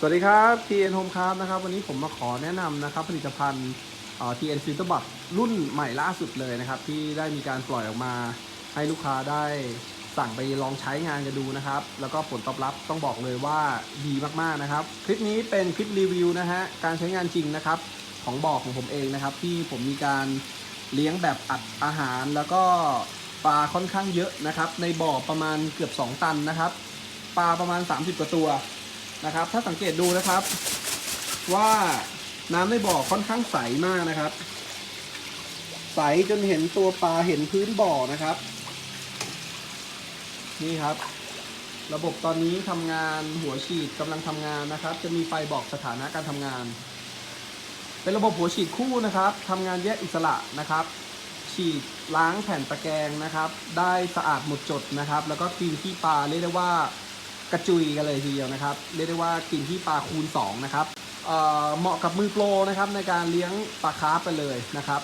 สวัสดีครับ TN Home Craft นะครับวันนี้ผมมาขอแนะนำนะครับผลิตภัณฑ์เอ่อ TN Filter Box รุ่นใหม่ล่าสุดเลยนะครับ ที่ได้มีการปล่อยออกมา ให้ลูกค้าได้สั่งไปลองใช้งานกันดูนะครับ แล้วก็ผลตอบรับต้องบอกเลยว่าดีมากๆนะครับ คลิปนี้เป็นคลิปรีวิวนะฮะการใช้งานจริงนะครับของบ่อของผมเองนะครับ ที่ผมมีการเลี้ยงแบบอัดอาหาร แล้วก็ปลาค่อนข้างเยอะนะครับ ในบ่อประมาณเกือบ 2 ตันนะครับปลาประมาณ 30กว่าตัว นะครับ ถ้าสังเกตดูนะครับ ว่าน้ำในบ่อค่อนข้างใสมากนะครับ ใสจนเห็นตัวปลาเห็นพื้นบ่อนะครับ นี่ครับ ระบบตอนนี้ทำงานหัวฉีดกำลังทำงานนะครับ จะมีไฟบอกสถานะการทำงาน เป็นระบบหัวฉีดคู่นะครับทำงานแยกอิสระนะครับ ฉีดล้างแผ่นตะแกรงนะครับ ได้สะอาดหมดจดนะครับ แล้วก็คลีนที่ปลาเรียกได้ว่า กระจุยกันเลยทีเดียวนะครับ เรียกได้ว่ากินที่ปลาคูณ2นะครับเเหมาะกับมือโปรนะครับในการเลี้ยงปลาคาร์ฟไปเลยนะครับ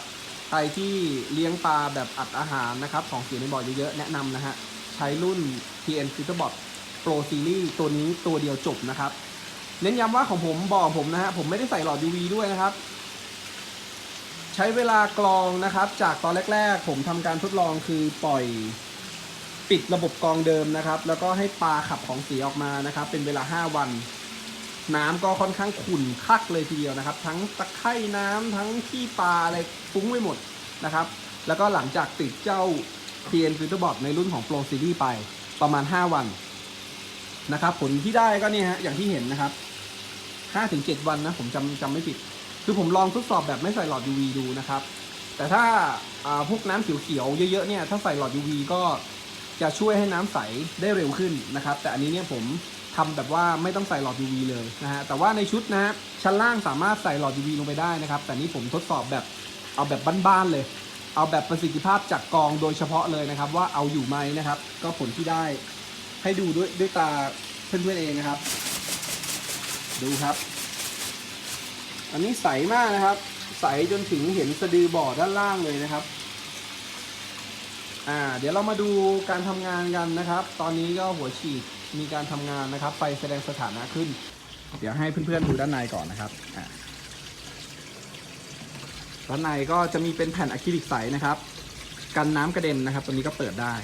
ใครที่เลี้ยงปลาแบบอัดอาหารนะครับของเสียในบ่อเยอะๆแนะนำนะฮะใช้รุ่น TN Filterbot Pro Series ตัวนี้ตัวเดียวจบนะครับ เน้นย้ำว่าของผมบ่อผมนะฮะผมไม่ได้ใส่หลอด UV ด้วยนะครับ ใช้เวลากรองนะครับ จากตอนแรก ๆ ผมทำการทดลองคือปล่อย ปิดระบบกรองเดิมนะครับ แล้วก็ให้ปลาขับของเสียออกมานะครับ เป็นเวลา 5 วัน น้ำก็ค่อนข้างขุ่นคักเลยทีเดียวนะครับ ทั้งตะไคร่น้ำทั้งขี้ปลาอะไรฟุ้งไปหมดนะครับ แล้วก็หลังจากติดเจ้า TN Filter Bot ในรุ่นของ Pro Series ไปประมาณ 5 วันนะครับ ผลที่ได้ก็เนี่ยฮะอย่างที่เห็นนะครับ5-7 วันนะผมจำจำไม่ผิด คือผมลองทดสอบแบบไม่ใส่หลอด UV ดูนะครับ แต่ถ้าพวกน้ำเขียวๆเยอะๆเนี่ยถ้าใส่หลอด UV ก็ จะช่วยให้น้ำใสได้เร็วขึ้นนะครับ แต่อันนี้เนี่ยผมทำแบบว่าไม่ต้องใส่หลอด UV เลยนะฮะแต่ว่าในชุดนะฮะชั้นล่างสามารถใส่หลอด UV ลงไปได้นะครับ แต่นี่ผมทดสอบแบบเอาแบบบ้านๆเลย เอาแบบประสิทธิภาพจากกองโดยเฉพาะเลยนะครับ ว่าเอาอยู่ไหมนะครับ ก็ผลที่ได้ให้ดูด้วยด้วยตาเพื่อนๆเองนะครับ ดูครับ อันนี้ใสมากนะครับ ใสจนถึงเห็นสะดือบ่อด้านล่างเลยนะครับ อ่าเดี๋ยวเรามาดูการทำงานกันนะครับ ตอนนี้ก็หัวฉีดมีการทำงานนะครับ ไฟแสดงสถานะขึ้น เดี๋ยวให้เพื่อนๆดูด้านในก่อนนะครับอ่าด้านในก็จะมีเป็นแผ่นอะคริลิกใสนะครับ กันน้ำกระเด็นนะครับ ตัวนี้ก็เปิดได้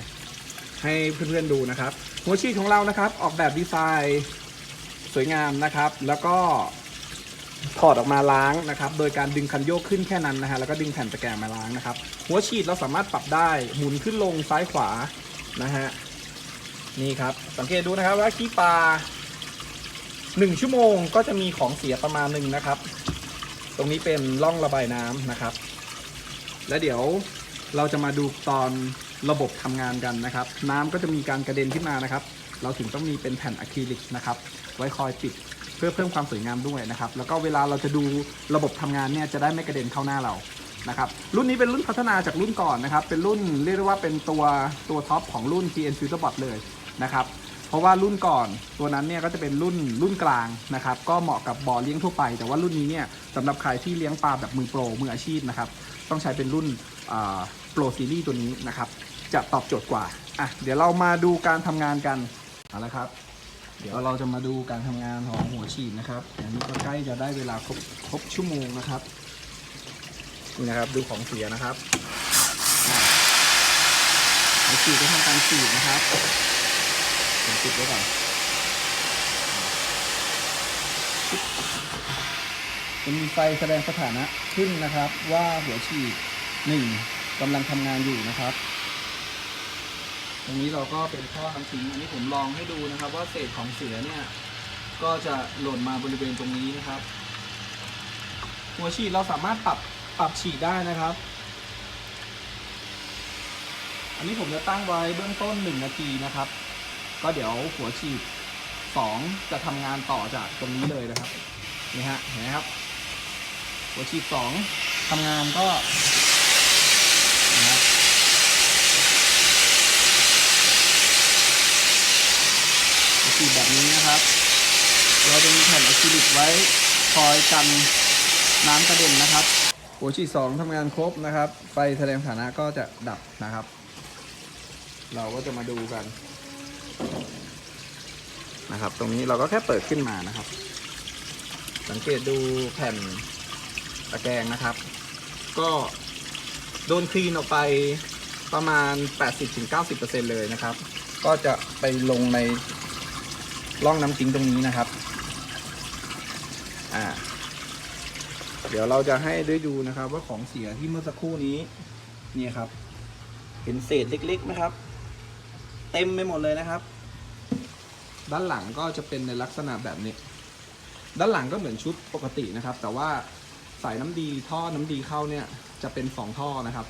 ให้เพื่อนๆดูนะครับ หัวฉีดของเรานะครับ ออกแบบดีไซน์สวยงามนะครับ แล้วก็ ถอดออกมาล้างนะครับ โดยการดึงคันโยกขึ้นแค่นั้นนะฮะ แล้วก็ดึงแผ่นตะแกรงมาล้างนะครับ หัวฉีดเราสามารถปรับได้ หมุนขึ้นลงซ้ายขวา นะฮะ นี่ครับ สังเกตดูนะครับว่าขี้ปลาหนึ่งชั่วโมงก็จะมีของเสียประมาณหนึ่งนะครับ ตรงนี้เป็นร่องระบายน้ำนะครับ และเดี๋ยวเราจะมาดูตอนระบบทำงานกันนะครับ น้ำก็จะมีการกระเด็นขึ้นมานะครับ เราถึงต้องมีเป็นแผ่นอะคริลิกนะครับ ไว้คอยปิด พื่อเพิ่มความสวยงามด้วยนะครับ แล้วก็เวลาเราจะดูระบบทำงานเนี่ยจะได้ไม่กระเด็นเข้าหน้าเรานะครับรุ่นนี้เป็นรุ่นพัฒนาจากรุ่นก่อนนะครับ เป็นรุ่นเรียกได้ว่าเป็นตัวตัวท็อปของรุ่น TN Filter Bot เลยนะครับเพราะว่ารุ่นก่อนตัวนั้นเนี่ยก็จะเป็นรุ่นรุ่นกลางนะครับ ก็เหมาะกับบ่อเลี้ยงทั่วไป แต่ว่ารุ่นนี้เนี่ยสำหรับใครที่เลี้ยงปลาแบบมือโปรมืออาชีพนะครับต้องใช้เป็นรุ่นโปรซีรีส์ตัวนี้นะครับจะตอบโจทย์กว่าอะเดี๋ยวเรามาดูการทำงานกันเอาละครับ เดี๋ยวเราจะมาดูการทำงานของหัวฉีดนะครับอันนี้ก็ใกล้จะได้เวลาครบครบชั่วโมงนะครับนี่นะครับดูของเสียนะครับหัวฉีดจะทำการฉีดนะครับผมปิดไว้ก่อนจะมีไฟแสดงสถานะขึ้นนะครับ ว่าหัวฉีดหนึ่งกำลังทำงานอยู่นะครับ ตรงนี้เราก็เป็นท่อน้ำทิ้งอันนี้ผมลองให้ดูนะครับ ว่าเศษของเสียเนี่ยก็จะหล่นมาบริเวณตรงนี้นะครับ หัวฉีดเราสามารถปรับปรับฉีดได้นะครับ อันนี้ผมจะตั้งไว้เบื้องต้น 1 นาทีนะครับ ก็เดี๋ยวหัวฉีด 2 จะทำงานต่อจากตรงนี้เลยนะครับนี่ฮะเห็นไหมครับหัวฉีด 2ทำงานก็นะครับ สีแบบนี้นะครับ เราจะมีแผ่นอะคริลิกไว้คอยกันน้ำกระเด็นนะครับหัวฉีดสองทำงานครบนะครับ ไฟแสดงสถานะก็จะดับนะครับ เราก็จะมาดูกันนะครับ ตรงนี้เราก็แค่เปิดขึ้นมานะครับ สังเกตดูแผ่นตะแกรงนะครับ ก็โดนคลีนออกไปประมาณ 80-90%เลยนะครับ ก็จะไปลงใน ร่องน้ำทิ้งตรงนี้นะครับ อ่า เดี๋ยวเราจะให้ได้ดูนะครับ ว่าของเสียที่เมื่อสักครู่นี้เนี่ยครับ เห็นเศษเล็กๆไหมครับ เต็มไปหมดเลยนะครับ ด้านหลังก็จะเป็นในลักษณะแบบนี้ ด้านหลังก็เหมือนชุดปกตินะครับ แต่ว่าสายน้ำดีท่อน้ำดีเข้าเนี่ยจะเป็นสองท่อนะครับ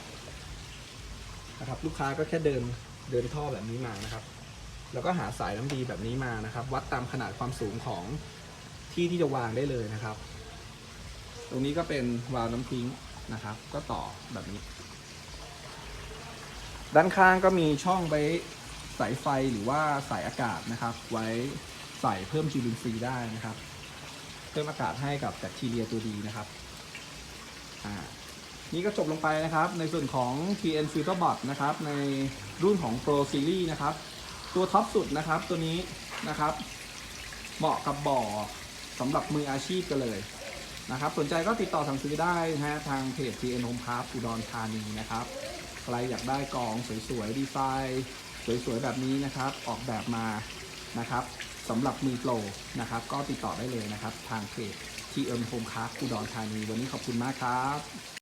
นะครับ ลูกค้าก็แค่เดินเดินท่อแบบนี้มานะครับ แล้วก็หาสายน้ำดีแบบนี้มานะครับ วัดตามขนาดความสูงของที่ที่จะวางได้เลยนะครับ ตรงนี้ก็เป็นวาล์วน้ำทิ้งนะครับ ก็ต่อแบบนี้ ด้านข้างก็มีช่องไว้สายไฟหรือว่าสายอากาศนะครับ ไว้ใส่เพิ่มจุลินทรีย์ได้นะครับ เพิ่มอากาศให้กับแบคทีเรียตัวดีนะครับอ่านี่ก็จบลงไปนะครับ ในส่วนของ TN Filter Bot นะครับ ในรุ่นของ Pro Series นะครับ ตัวท็อปสุดนะครับตัวนี้นะครับ เหมาะกับบ่อสำหรับมืออาชีพกันเลยนะครับ สนใจก็ติดต่อสั่งซื้อได้นะฮะทางเพจ TN Home Craft อุดรธานีนะครับ ใครอยากได้กองสวยๆดีไซน์สวยๆแบบนี้นะครับ ออกแบบมานะครับสำหรับมือโปรนะครับ ก็ติดต่อได้เลยนะครับ ทางเพจ TN Home Craft อุดรธานี วันนี้ขอบคุณมากครับ